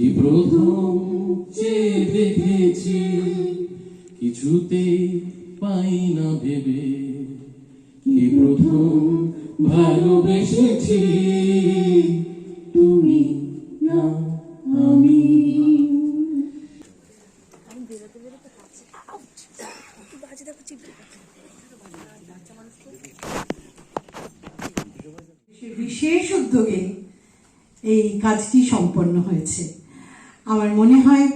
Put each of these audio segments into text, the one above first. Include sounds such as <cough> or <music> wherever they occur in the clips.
কি প্রথম চেয়ে দেখেছি, কিছুতে পাই না ভেবে। কি প্রথম ভালোবেসেছি, তুমি না আমি। বিশেষ উদ্যোগে এই কাজটি সম্পন্ন হয়েছে। আমার মনে হয়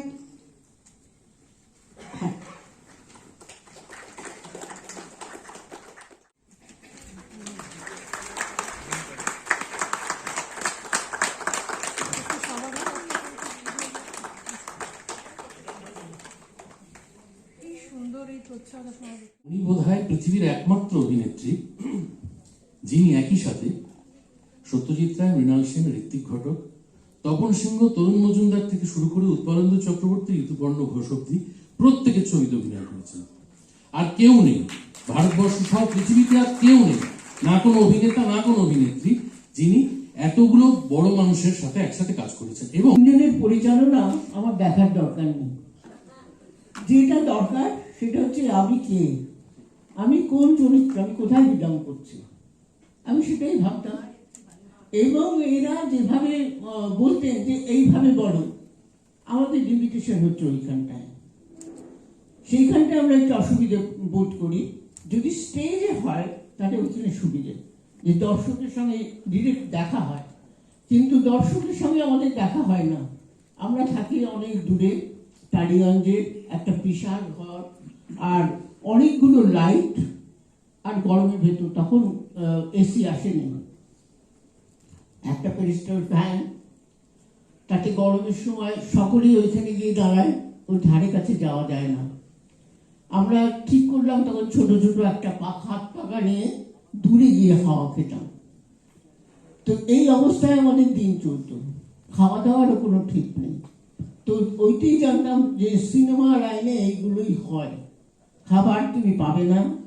উনি বোধহয় পৃথিবীর একমাত্র অভিনেত্রী, যিনি একই সাথে সত্যজিৎ রায়, মৃণাল সেন, ঋত্বিক ঘটক তপন সিংহ তরুণ মজুমদার থেকে শুরু করে উৎপলেন্দ্র চক্রবর্তী ঋতুপর্ণ ঘোষ অব্দি প্রত্যেকের ছবিতে অভিনয় করেছেন। আর কেউ নেই। ভারতবর্ষ সহ পৃথিবীতে আর কেউ নেই। না কোনো অভিনেতা, না কোনো অভিনেত্রী, যিনি এতগুলো বড় মানুষের সাথে একসাথে কাজ করেছেন এবং তিনজনের পরিচালনা আমার দেখার দরকার নেই। যেটা দরকার সেটা হচ্ছে আমি কে? আমি কোন চরিত্র? আমি কোথায় বিলং করছি? আমি সেটাই ভাবতাম। এবং এরা যেভাবে বলতেন যে এইভাবে বলো, আমাদের লিমিটেশন হচ্ছে ওইখানটায়। সেইখানটায় আমরা একটু অসুবিধে বোধ করি। যদি স্টেজে হয়, তাহলে ওইখানে সুবিধে। যে দর্শকের সঙ্গে ডিরেক্ট দেখা হয়। কিন্তু দর্শকের সঙ্গে আমাদের দেখা হয় না। আমরা থাকি অনেক দূরে টালিগঞ্জে একটা বিশাল ঘর, আর অনেকগুলো লাইট আর গরমের ভেতর তখন এসি আসেনি। একটা পেরিস্টার ফ্যান তাতে গরমের সময় সকলেই ওইখানে গিয়ে দাঁড়ায় ওই ধারে কাছে যাওয়া যায় না। আমরা ঠিক করলাম তখন ছোট ছোট একটা পাক হাত পাকা নিয়ে দূরে গিয়ে হাওয়া খেতাম। তো এই অবস্থায় আমাদের দিন চলতো। খাওয়া দাওয়ারও কোনো ঠিক নেই। তো ওইটাই জানতাম যে সিনেমা লাইনে এইগুলোই হয়। খাবার তুমি পাবে না।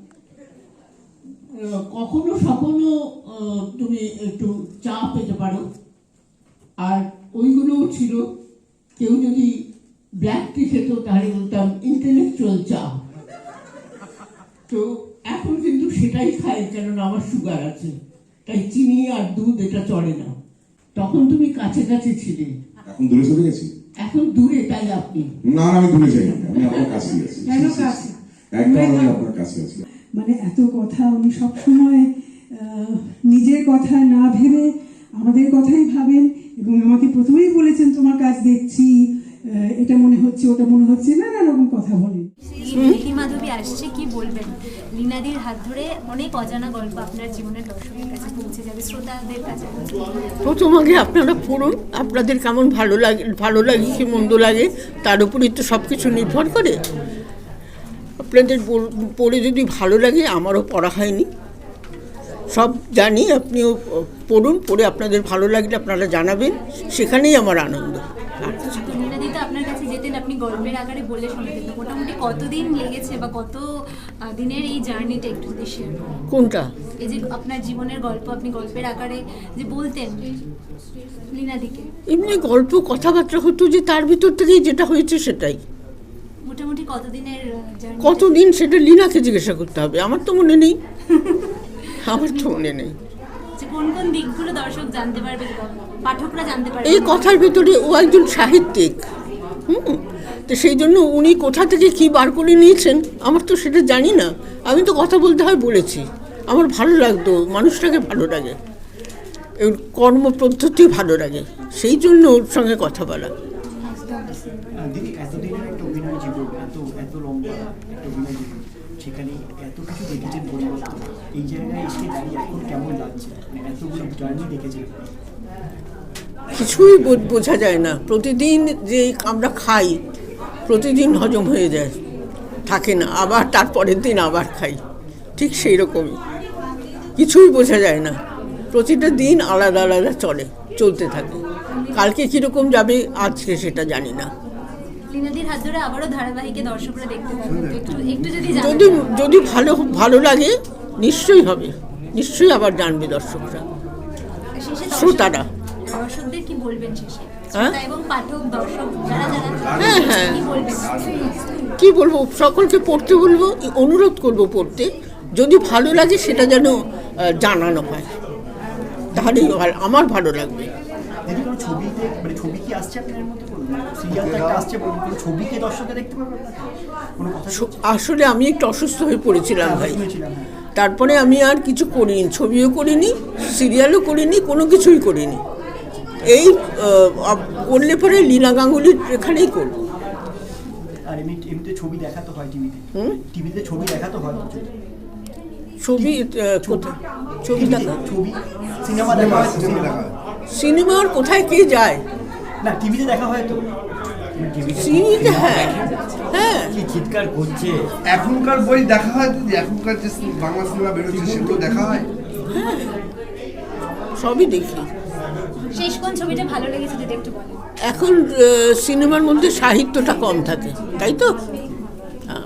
কখনো সখনো তুমি একটু চা পেতে পারো। আর ওইগুলোও ছিল কেউ যদি ব্ল্যাক টি খেত তাহলে বলতাম ইন্টেলেকচুয়াল চা। তো এখন কিন্তু সেটাই খাই কেননা আমার সুগার আছে। তাই চিনি আর দুধ এটা চলে না। তখন তুমি কাছে কাছে ছিলে। এখন দূরে চলে গেছি? এখন দূরে তাই আপনি। না না আমি দূরে যাই আমি আপনার কাছেই আছি। কেন কাছে? একদম আমি আপনার কাছে আছি। মানে এত কথা উনি সবসময় নিজের কথা না ভেবে আমাদের কথাই ভাবেন এবং আমাকে প্রথমেই বলেছেন তোমার কাজ দেখছি। এটা মনে হচ্ছে ওটা মনে হচ্ছে নানা রকম কথা বলেন লিপি মাধবী আসছে কি বলবেন? লীনাদির হাত ধরে অনেক অজানা গল্প আপনার জীবনের দর্শকের কাছে পৌঁছে যাবে শ্রোতাদের কাছে প্রথম আগে আপনারা পড়ুন আপনাদের কেমন ভালো লাগে ভালো লাগে কি মন্দ লাগে তার উপরেই তো সব কিছু নির্ভর করে। আপনাদের পড়ে যদি ভালো লাগে আমারও পড়া হয়নি। সব জানি আপনিও পড়ুন পড়ে আপনাদের ভালো লাগলে আপনারা জানাবেন। সেখানেই আমার আনন্দ। আপনার কাছে যেতেন আপনি গল্পের আকারে বলে শোনাতেন। মোটামুটি কতদিন লেগেছে বা কত দিনের এই জার্নিটা একটু যদি শেয়ার কোনটা? এই যে আপনার জীবনের গল্প আপনি গল্পের আকারে যে বলতেন লীনাদিকে। এমনি গল্প কথাবার্তা হতো যে তার ভিতর থেকেই যেটা হয়েছে সেটাই। মোটামুটি কতদিনের কতদিন সেটা লীনাকে জিজ্ঞাসা করতে হবে আমার তো মনে নেই। <laughs> আমার তো মনে নেই। এই কথার ভিতরে ও একজন সাহিত্যিক। হুম তো সেই জন্য উনি কোথা থেকে কি বার করে নিয়েছেন আমার তো সেটা জানি না। আমি তো কথা বলতে হয় বলেছি। আমার ভালো লাগতো মানুষটাকে ভালো লাগে। কর্ম পদ্ধতি ভালো লাগে। সেই জন্য ওর সঙ্গে কথা বলা আহ, দিদি এতদিনের একটা অভিনয় জীবন এত এত লম্বা একটা অভিনয় জীবন সেখানে এত কিছু দেখেছেন পরিবর্তন এই জায়গায় এসে দাঁড়িয়ে এখন কেমন লাগছে? মানে এতগুলো জার্নি দেখেছেন কিছুই বোঝা যায় না। প্রতিদিন যে আমরা খাই, প্রতিদিন হজম হয়ে যায়। থাকে না, আবার তারপরের দিন আবার খাই। ঠিক সেই রকমই কিছুই বোঝা যায় না। প্রতিটা দিন আলাদা আলাদা চলে, চলতে থাকে। কালকে কীরকম যাবে, আজকে সেটা জানি না। হাত ধরে আবারও ধারাবাহিকে দর্শকরা দেখতে পাবে তো একটু একটু যদি যদি যদি ভালো ভালো লাগে নিশ্চয়ই হবে। নিশ্চয়ই আবার জানবে দর্শকরা। শ্রোতারা। দর্শকদের কি বলবেন শেষে? হ্যাঁ? হ্যাঁ, হ্যাঁ। কি বলব? সকলকে পড়তে বলব অনুরোধ করব পড়তে। যদি ভালো লাগে সেটা যেন জানানো হয়। তাহলেই আমার ভালো লাগবে। ছবিতে মানে ছবি কি আসছে আপনার মধ্যে সিরিয়াল একটা আসছে কোনো ছবি কি দর্শকে দেখতে কোনো কথা আসলে আমি একটু অসুস্থ হয়ে পড়েছিলাম ভাই। হ্যাঁ। তারপরে আমি আর কিছু করিনি ছবিও করিনি সিরিয়ালও করিনি কোনো কিছুই করিনি। এই করলে পরে লীনা গাঙ্গুলির এখানেই করব। আর এমনি এমনিতে ছবি দেখা তো হয় টিভিতে? টিভিতে ছবি দেখা তো হয়। ছবি কোথায়? ছবি দেখা ছবি সিনেমা দেখা হয় তো, সিনেমার কোথায় কে যায়? না টিভিতে দেখা হয় তো। টিভিতে সিনেমাতে হ্যাঁ হ্যাঁ। কি চিৎকার করছে? এখনকার বই দেখা হয় দিদি এখনকার যে বাংলা সিনেমা বেরোচ্ছে সেগুলো দেখা হয়? সবই দেখি। শেষ কোন ছবিটা ভালো লেগেছে যদি একটু বলেন? এখন সিনেমার মধ্যে সাহিত্যটা কম থাকে তাই তো? হ্যাঁ।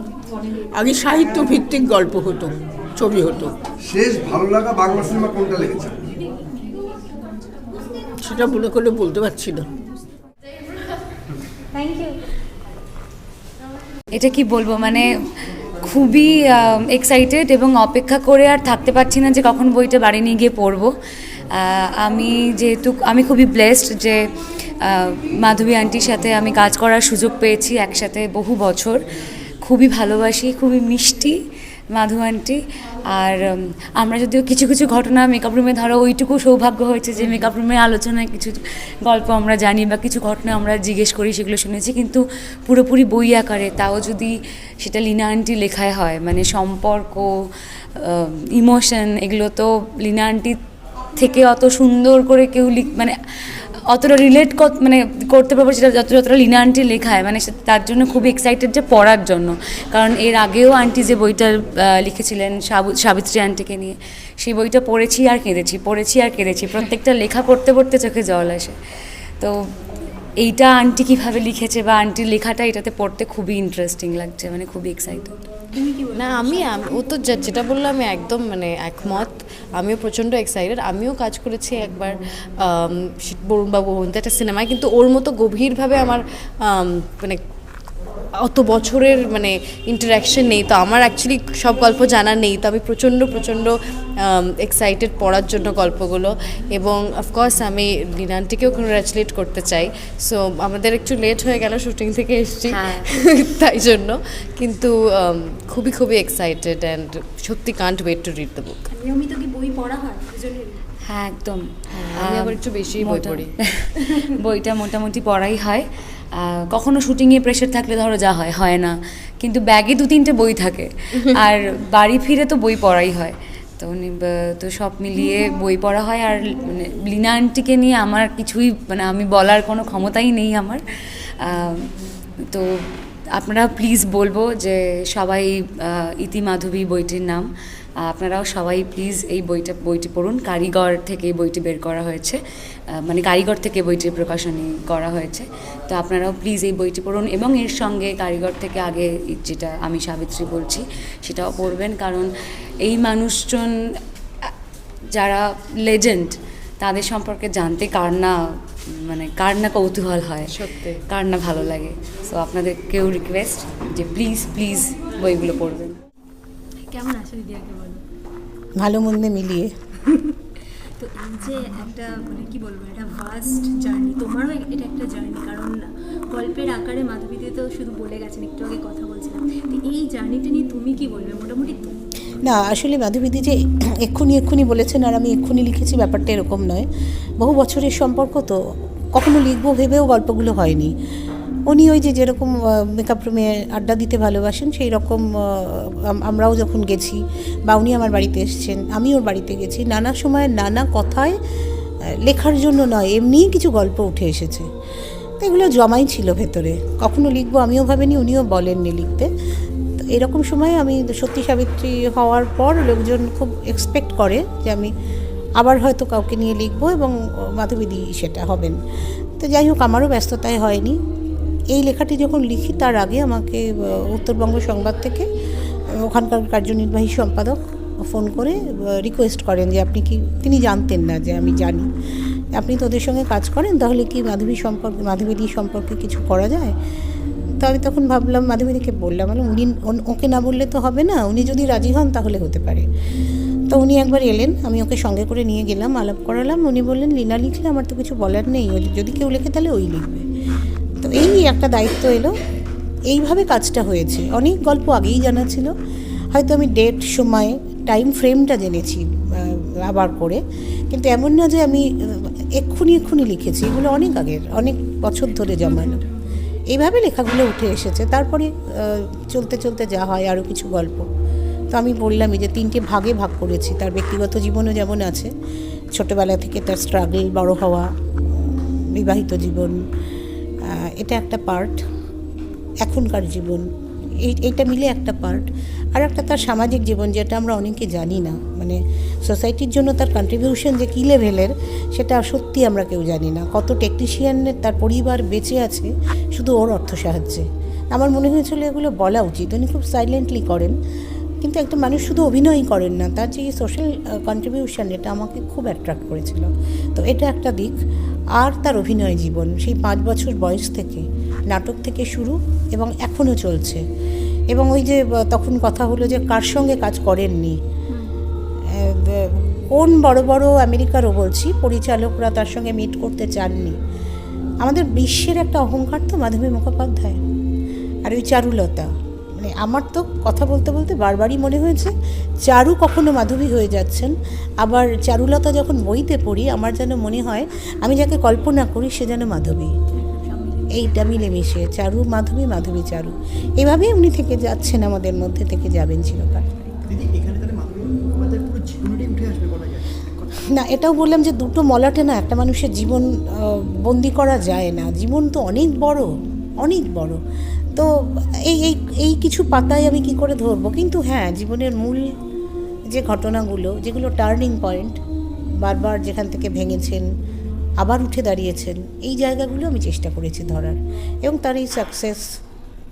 আগে সাহিত্য ভিত্তিক গল্প হতো ছবি হতো। শেষ ভালো লাগা বাংলা সিনেমা কোনটা লেগেছে? সেটা মনে করে বলতে পারছি না। এটা কি বলব? মানে খুবই এক্সাইটেড এবং অপেক্ষা করে আর থাকতে পারছি না যে কখন বইটা বাড়ি নিয়ে গিয়ে পড়ব। আমি যেহেতু আমি খুবই ব্লেসড যে মাধবী আন্টির সাথে আমি কাজ করার সুযোগ পেয়েছি একসাথে বহু বছর। খুবই ভালোবাসি খুবই মিষ্টি। মাধু আন্টি। আর আমরা যদিও কিছু কিছু ঘটনা মেকআপ রুমে ধরো ওইটুকু সৌভাগ্য হয়েছে যে মেকআপ রুমে আলোচনায় কিছু গল্প আমরা জানি বা কিছু ঘটনা আমরা জিজ্ঞেস করি সেগুলো শুনেছি। কিন্তু পুরোপুরি বই আকারে তাও যদি সেটা লীনা আন্টি লেখায় হয় মানে সম্পর্ক ইমোশন এগুলো তো লীনা আন্টি থেকে অত সুন্দর করে কেউ লিখ মানে অতটা রিলেট মানে করতে পারব সেটা যত, যতটা লীনা আন্টি লেখায় মানে তার জন্য খুব এক্সাইটেড যে পড়ার জন্য। কারণ এর আগেও আন্টি যে বইটা লিখেছিলেন সাবু- সাবিত্রী আন্টিকে নিয়ে, সেই বইটা পড়েছি আর কেঁদেছি, পড়েছি আর কেঁদেছি, প্রত্যেকটা লেখা পড়তে পড়তে চোখে জল আসে। তো এইটা আন্টি কীভাবে লিখেছে বা আন্টির লেখাটা এটাতে পড়তে খুবই ইন্টারেস্টিং লাগছে মানে খুবই এক্সাইটেড না, আমি ও তো যেটা বলল আমি একদম মানে একমত। আমিও প্রচণ্ড এক্সাইটেড আমিও কাজ করেছি একবার বরুণবাবু বন্ধু একটা সিনেমায় কিন্তু ওর মতো গভীরভাবে আমার মানে অত বছরের মানে ইন্টারাকশন নেই। তো আমার অ্যাকচুয়ালি সব গল্প জানা নেই। তো আমি প্রচণ্ড প্রচণ্ড এক্সাইটেড পড়ার জন্য গল্পগুলো। এবং অফকোর্স আমি লিনান্টিকেও কংগ্রাচুলেট করতে চাই। সো আমাদের একটু লেট হয়ে গেল শুটিং থেকে এসেছি। হ্যাঁ। <laughs> তাই জন্য। কিন্তু খুবই খুবই এক্সাইটেড অ্যান্ড সত্যি can't wait to read the book নিয়মিত কি বই পড়া হয় হ্যাঁ একদম। আমি আবার একটু বেশিই বই পড়ি। <laughs> বইটা মোটামুটি পড়াই হয়। কখনো শুটিংয়ে প্রেশার থাকলে ধরো যা হয় হয় না। কিন্তু ব্যাগে দু তিনটে বই থাকে। <laughs> আর বাড়ি ফিরে তো বই পড়াই হয়। তো উনি তো সব মিলিয়ে বই পড়া হয়। আর মানে লীনা আন্টিকে নিয়ে আমার কিছুই মানে আমি বলার কোনো ক্ষমতাই নেই আমার। তো আপনারা প্লিজ বলব যে সবাই ইতি মাধবী বইটির নাম। আপনারাও সবাই প্লিজ এই বইটা বইটি পড়ুন। কারিগর থেকে এই বইটি বের করা হয়েছে। মানে কারিগর থেকে বইটির প্রকাশনী করা হয়েছে। তো আপনারাও প্লিজ এই বইটি পড়ুন এবং এর সঙ্গে কারিগর থেকে আগে যেটা আমি সাবিত্রী বলছি সেটাও পড়বেন। কারণ এই মানুষজন যারা লেজেন্ড তাদের সম্পর্কে জানতে কার না মানে কার না কৌতূহল হয়। সত্যি। কার না ভালো লাগে। সো আপনাদের কেউ রিকোয়েস্ট যে প্লিজ প্লিজ বইগুলো পড়বেন। কেমন আছে ভালো মন্দে মিলিয়ে। তো এই যে একটা মানে কি বলব এটা ভাস্ট জার্নি তোমারও এটা একটা জার্নি কারণ গল্পের আকারে মাধবীতে তো শুধু বলে গেছেন একটু আগে কথা বলছিলাম। তো এই জার্নিটা নিয়ে তুমি কি বলবে মোটামুটি না আসলে মাধবীদি যে <clears throat> এক্ষুনি এক্ষুনি বলেছেন আর আমি এক্ষুনি লিখেছি ব্যাপারটা এরকম নয়। বহু বছরের সম্পর্ক তো কখনো লিখব ভেবেও গল্পগুলো হয়নি। উনি ওই যে যেরকম মেকআপ রুমে আড্ডা দিতে ভালোবাসেন সেই রকম আমরাও যখন গেছি বা উনি আমার বাড়িতে এসেছেন, আমি ওর বাড়িতে গেছি, নানা সময় নানা কথায় লেখার জন্য নয়, এমনিই কিছু গল্প উঠে এসেছে। তো এগুলো জমাই ছিল ভেতরে। কখনো লিখব আমিও ভাবিনি, উনিও বলেননি লিখতে। তো এরকম সময় আমি সত্যি সাবিত্রী হওয়ার পর লোকজন খুব এক্সপেক্ট করে যে আমি আবার হয়তো কাউকে নিয়ে লিখব এবং মাধবীদি সেটা হবেন। তো যাই হোক, আমারও ব্যস্ততায় হয়নি। এই লেখাটি যখন লিখি, তার আগে আমাকে উত্তরবঙ্গ সংবাদ থেকে ওখানকার কার্যনির্বাহী সম্পাদক ফোন করে রিকোয়েস্ট করেন যে আপনি কি, তিনি জানতেন না যে আমি জানি। আপনি তো ওদের সঙ্গে কাজ করেন, তাহলে কি মাধবী সম্পর্কে মাধবীদি সম্পর্কে কিছু করা যায়? তো আমি তখন ভাবলাম, মাধবীদিকে বললাম মানে উনি, ওকে না বললে তো হবে না, উনি যদি রাজি হন তাহলে হতে পারে। তো উনি একবার এলেন, আমি ওকে সঙ্গে করে নিয়ে গেলাম, আলাপ করালাম, উনি বললেন, লীনা লিখলে আমার তো কিছু বলার নেই, যদি কেউ লেখে তাহলে ওই লিখবে। এই একটা দায়িত্ব এলো। এইভাবে কাজটা হয়েছে। অনেক গল্প আগেই জানা ছিল। হয়তো আমি ডেট, সময় টাইম ফ্রেমটা জেনেছি আবার করে। কিন্তু এমন না যে আমি এক্ষুনি এক্ষুনি লিখেছি। এগুলো অনেক আগের, অনেক বছর ধরে জমানো। এইভাবে লেখাগুলো উঠে এসেছে। তারপরে চলতে চলতে যা হয় আরও কিছু গল্প। তো আমি বললামই যে তিনটে ভাগে ভাগ করেছি। তার ব্যক্তিগত জীবনও যেমন আছে। ছোটোবেলা থেকে তার স্ট্রাগল বড় হওয়া বিবাহিত জীবন এটা একটা পার্ট এখনকার জীবন, এই, এইটা মিলে একটা পার্ট আর একটা তার সামাজিক জীবন যেটা আমরা অনেকে জানি না। মানে সোসাইটির জন্য তার কন্ট্রিবিউশন যে কী লেভেলের সেটা সত্যি আমরা কেউ জানি না। কত টেকনিশিয়ানের তার পরিবার বেঁচে আছে শুধু ওর অর্থ সাহায্যে। আমার মনে হয়েছিল এগুলো বলা উচিত। উনি খুব সাইলেন্টলি করেন। কিন্তু একটা মানুষ শুধু অভিনয়ই করেন না তার যে সোশ্যাল কন্ট্রিবিউশন এটা আমাকে খুব অ্যাট্রাক্ট করেছিল। তো এটা একটা দিক। আর তার অভিনয় জীবন সেই পাঁচ বছর বয়স থেকে নাটক থেকে শুরু এবং এখনও চলছে। এবং ওই যে তখন কথা হলো যে কার সঙ্গে কাজ করেননি? কোন বড় বড় আমেরিকারও বলছি পরিচালকরা তার সঙ্গে মিট করতে চাননি। আমাদের বিশ্বের একটা অহংকার তো মাধবী মুখোপাধ্যায়। আর ওই চারুলতা। মানে আমার তো কথা বলতে বলতে বারবারই মনে হয়েছে চারু কখনো মাধবী হয়ে যাচ্ছেন। আবার চারুলতা যখন বইতে পড়ি আমার যেন মনে হয় আমি যাকে কল্পনা করি সে যেন মাধবী। এইটা মিলেমিশে চারু মাধবী মাধবী চারু। এভাবেই উনি থেকে যাচ্ছেন আমাদের মধ্যে থেকে যাবেন চিরকাল। না এটাও বললাম যে দুটো মলাটে না একটা মানুষের জীবন বন্দি করা যায় না। জীবন তো অনেক বড় অনেক বড়। তো এই এই এই কিছু পাতায় আমি কি করে ধরবো? কিন্তু হ্যাঁ জীবনের মূল যে ঘটনাগুলো, যেগুলো টার্নিং পয়েন্ট বারবার যেখান থেকে ভেঙেছেন, আবার উঠে দাঁড়িয়েছেন, এই জায়গাগুলো আমি চেষ্টা করেছি ধরার। এবং তার এই সাকসেস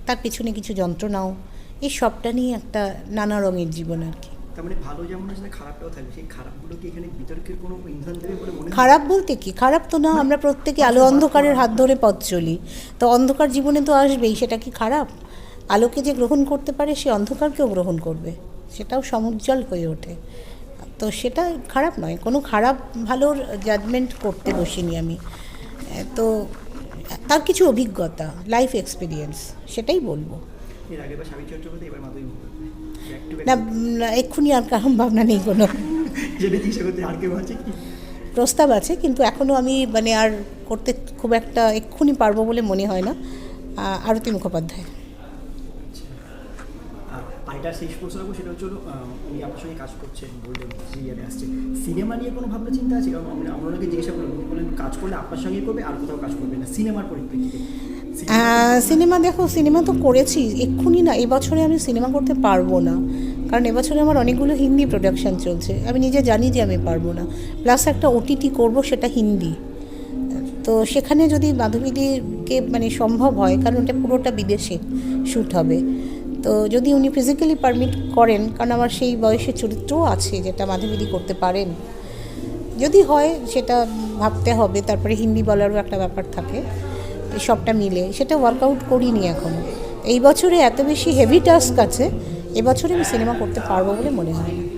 তার পিছনে কিছু যন্ত্রণাও, এই সবটা নিয়ে একটা নানা রঙের জীবন আর কি। তার মানে ভালো যেমন আছে খারাপটাও থাকবে। সেই খারাপগুলো কি এখানে বিতর্কের কোনো ইন্ধন দেবে বলে মনে খারাপ বলতে কি? খারাপ তো না আমরা প্রত্যেকে আলো অন্ধকারের হাত ধরে পথ চলি। তো অন্ধকার জীবনে তো আসবেই সেটা কি খারাপ? আলোকে যে গ্রহণ করতে পারে সে অন্ধকারকেও গ্রহণ করবে। সেটাও সমুজ্জ্বল হয়ে ওঠে। তো সেটা খারাপ নয় কোনো খারাপ ভালোর জাজমেন্ট করতে বসিনি আমি। তো তার কিছু অভিজ্ঞতা লাইফ এক্সপিরিয়েন্স সেটাই বলব। এর আগের বার স্বামী চট্টোপাধ্যায় এবার মাধবী না এক্ষুনি আর কারণ ভাবনা নেই কোনো। প্রস্তাব আছে কিন্তু এখনও আমি মানে আর করতে খুব একটা এক্ষুনি পারব বলে মনে হয় না। আরতি মুখোপাধ্যায়। আরেকটা শেষ প্রশ্ন রাখব সেটা হচ্ছে উনি আপনার সঙ্গে কাজ করছেন বললেন সিরিয়ালে আসছে। সিনেমা নিয়ে কোনো ভাবনা চিন্তা আছে? কারণ আমরা আমরা ওনাকে জিজ্ঞাসা করলাম বললেন কাজ করলে আপনার সঙ্গে করবে আর কোথাও কাজ করবে না সিনেমার পরিপ্রেক্ষিতে। সিনেমা দেখো, সিনেমা তো করেছি, এক্ষুনি না, এবছরে আমি সিনেমা করতে পারব না। কারণ এবছরে আমার অনেকগুলো হিন্দি প্রোডাকশান চলছে। আমি নিজে জানি যে আমি পারব না। প্লাস একটা ওটিটি করব, সেটা হিন্দি। তো সেখানে যদি মাধবীদিকে মানে সম্ভব হয়, কারণ ওটা পুরোটা বিদেশে শ্যুট হবে। তো যদি উনি ফিজিক্যালি পারমিট করেন, কারণ আমার সেই বয়সের চরিত্রও আছে, যেটা মাধবীদি করতে পারেন। যদি হয়, সেটা ভাবতে হবে, তারপরে হিন্দি বলারও একটা ব্যাপার থাকে। সবটা মিলে, সেটা ওয়ার্কআউট করিনি এখন। এই বছরে এত বেশি হেভি টাস্ক আছে, এবছরে আমি সিনেমা করতে পারব বলে মনে হয় না।